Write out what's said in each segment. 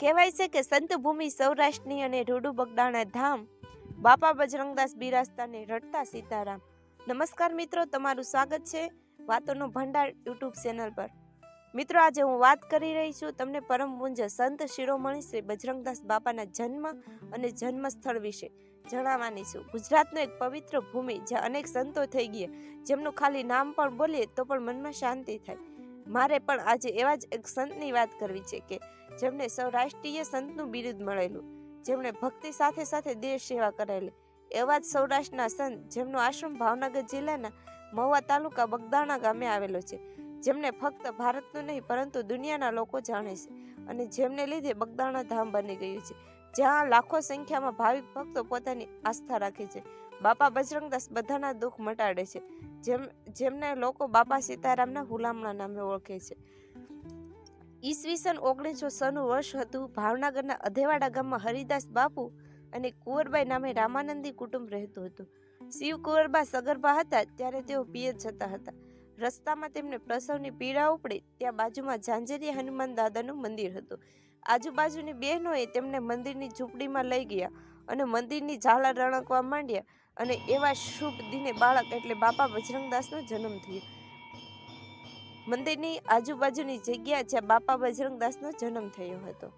કહેવાય છે કે સંતભૂમિ સૌરાષ્ટ્રની અને રૂડુ બગદાણા ધામ, બાપા બજરંગદાસ બિરાજતાને રડતા સીતારામ. નમસ્કાર મિત્રો, તમારું સ્વાગત છે વાતોનો ભંડાર યુટ્યુબ ચેનલ પર. મિત્રો, આજે હું વાત કરી રહી છું તમને પરમ પૂંજ સંત શિરોમણી શ્રી બજરંગદાસ બાપાના જન્મ અને જન્મ સ્થળ વિશે જણાવવાની છું. ગુજરાતનો એક પવિત્ર ભૂમિ જ્યાં અનેક સંતો થઈ ગયા. જેમનું ખાલી નામ પણ બોલીએ તો પણ મનમાં શાંતિ થાય. મારે પણ આજે એવા જ એક સંતની વાત કરવી છે કે જેમને સૌરાષ્ટ્રીય સંતનું બિરુદ મળેલું, જેમણે ભક્તિ સાથે સાથે દેશ સેવા કરેલી. એવા જ સૌરાષ્ટ્રના સંત જેમનો આશ્રમ ભાવનગર જિલ્લાના મહુવા તાલુકા બગદાણા ગામે આવેલો છે, જેમને ફક્ત ભારતનું નહીં, પરંતુ દુનિયાના લોકો જાણે છે અને જેમને લીધે બગદાણા ધામ બની ગયું છે, જ્યાં લાખો સંખ્યામાં ભાવિક ભક્તો પોતાની આસ્થા રાખે છે. બાપા બજરંગદાસ બધાના દુઃખ મટાડે છે. જેમ, જેમને લોકો બાપા સીતારામના હુલામણા નામે ઓળખે છે. ઈસવીસન ઓગણીસો સનું વર્ષ હતું. ભાવનગરના અધેવાડા ગામમાં હરિદાસ બાપુ અને કુંવરબાઈ નામે રામાનંદી કુટુંબ રહેતું હતું. શિવ કુંવરબા સગર્ભા હતા ત્યારે તેઓ પિયત જતા હતા. રસ્તામાં તેમને પ્રસવની પીડા ઉપડી ત્યાં બાજુમાં ઝાંઝરી હનુમાન દાદાનું મંદિર હતું. આજુબાજુની બહેનોએ તેમને મંદિરની ઝૂંપડીમાં લઈ ગયા અને મંદિરની ઝાલા રણકવા માંડ્યા. અને એવા શુભ દિને બાળક એટલે બાપા બજરંગદાસનો જન્મ થયો. મંદિરની આજુબાજુની જગ્યા જ્યાં બાપા બજરંગદાસનો જન્મ થયો હતો.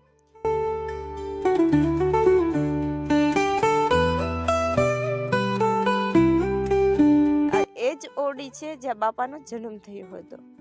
એ જ ઓરડી છે જ્યાં બાપાનો જન્મ થયો હતો.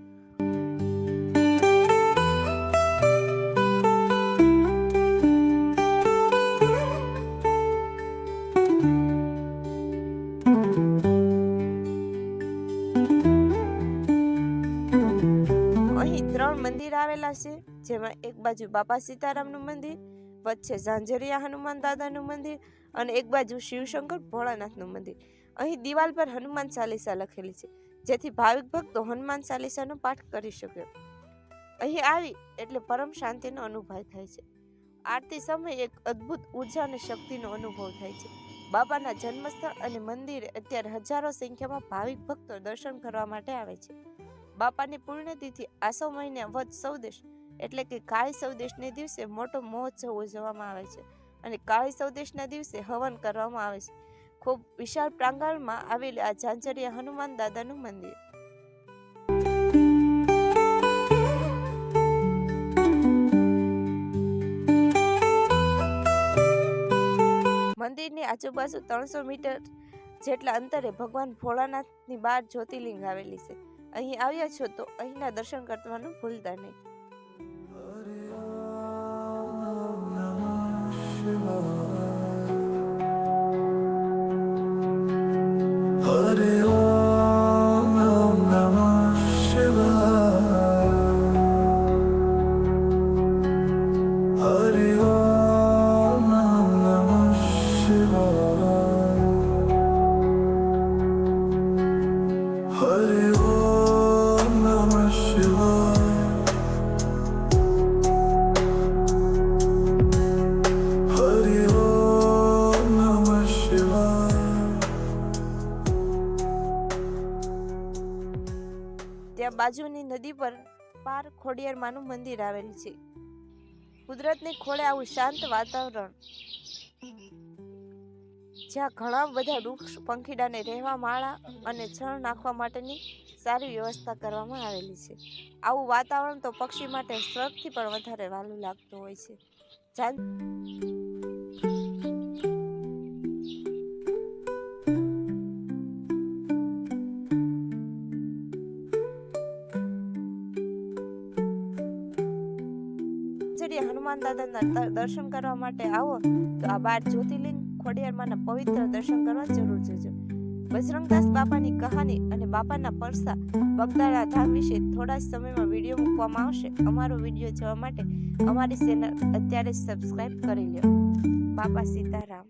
ત્રણ મંદિર આવેલા છે, જેમાં એક બાજુ બાપા સીતારામનું મંદિર, વચ્ચે ઝાંઝરિયા હનુમાન દાદાનું મંદિર અને એક બાજુ શિવશંકર ભોળાનાથનું મંદિર. અહીં દિવાલ પર હનુમાન ચાલીસા લખેલી છે, જેથી ભાવિક ભક્તો હનુમાન ચાલીસાનો પાઠ કરી શકે. અહીં આવી એટલે પરમ શાંતિનો અનુભવ થાય છે. આરતી સમયે એક અદ્ભુત ઊર્જા અને શક્તિનો અનુભવ થાય છે. બાબાના જન્મસ્થળ અને મંદિરે અત્યારે હજારો સંખ્યામાં ભાવિક ભક્તો દર્શન કરવા માટે આવે છે. બાપાની પુણ્યતિથિ આસો મહિને વધ સૌદેશ એટલે કે કાળી સૌદેશને દિવસે મોટો મહોત્સવ ઉજવવામાં આવે છે અને કાળી સૌદેશના દિવસે હવન કરવામાં આવે છે. ખૂબ વિશાળ પ્રાંગણમાં આવેલું આ ઝાંઝરિયા હનુમાન દાદાનું મંદિર. મંદિરની આજુબાજુ ત્રણસો મીટર જેટલા અંતરે ભગવાન ભોળાનાથની બાર જ્યોતિર્લિંગ આવેલી છે. અહીં આવ્યા છો તો અહીંના દર્શન કરવાનું ભૂલતા નહીં. Hare Om ત્યાં બાજુની નદી પર પાર ખોડિયારમાંનું મંદિર આવેલું છે. કુદરતની ખોળે આવું શાંત વાતાવરણ. જ્યાં ઘણા બધા વૃક્ષ, પંખીડાને રહેવા માળા અને છણ નાખવા માટેની સારી વ્યવસ્થા કરવામાં આવેલી છે. આવું વાતાવરણ તો પક્ષી માટે સ્વર્ગથી પણ વધારે વાલું લાગતું હોય છે. જાન હનુમાન દાદાના દર્શન કરવા માટે આવો, તો આ બાર જ્યોતિર્લિંગ ખોડિયારમાંના પવિત્ર દર્શન કરવા જરૂર જજો. બજરંગદાસ બાપાની કહાની અને બાપાના પરસા બગદાણા ધામ વિશે થોડા સમયમાં વીડિયો મૂકવામાં આવશે. અમારો વીડિયો જોવા માટે અમારી ચેનલ અત્યારે સબસ્ક્રાઇબ કરી લો બાપા સીતારામ.